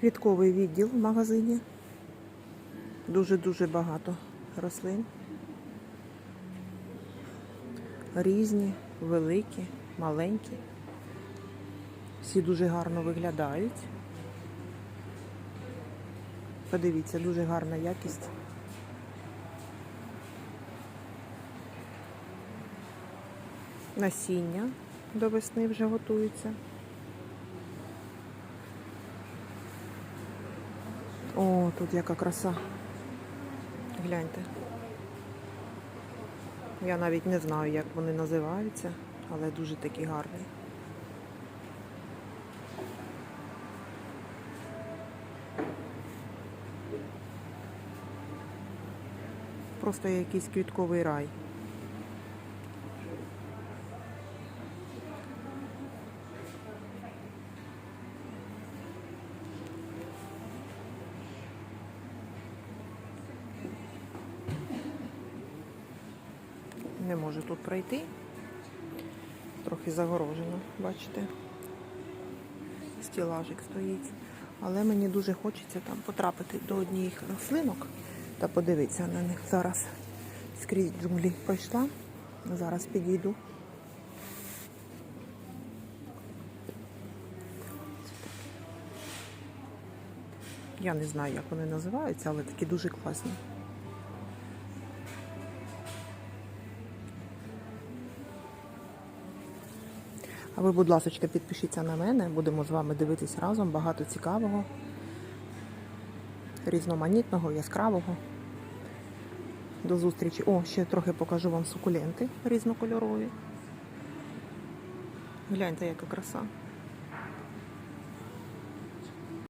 Квітковий відділ в магазині. Дуже-дуже багато рослин. Різні, великі, маленькі. Всі дуже гарно виглядають. Подивіться, дуже гарна якість. Насіння до весни вже готуються. О, тут яка краса. Гляньте. Я навіть не знаю, як вони називаються, але дуже такі гарні. Просто якийсь квітковий рай. Не можу тут пройти. Трохи загорожено, бачите? Стілажик стоїть. Але мені дуже хочеться там потрапити до однієї рослинок та подивитися на них. Зараз скрізь джунглі пройшла. Зараз підійду. Я не знаю, як вони називаються, але такі дуже класні. А ви, будь ласка, підпишіться на мене, будемо з вами дивитись разом. Багато цікавого, різноманітного, яскравого. До зустрічі. О, ще трохи покажу вам сукуленти різнокольорові. Гляньте, яка краса.